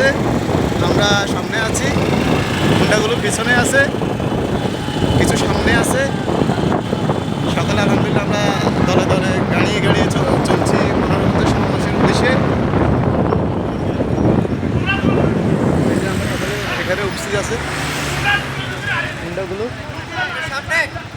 আছে। আমরা সামনে আছি। হুন্ডাগুলো পিছনে আছে। কিছু সামনে আছে। সকালে আলহামদুলিল্লাহ আমরা দলে দলে গাড়ি গাড়ি চলছি মনোরঞ্জন সমাবেশের উদ্দেশ্যে। এখানে উপস্থিত আছে। হুন্ডাগুলো সামনে।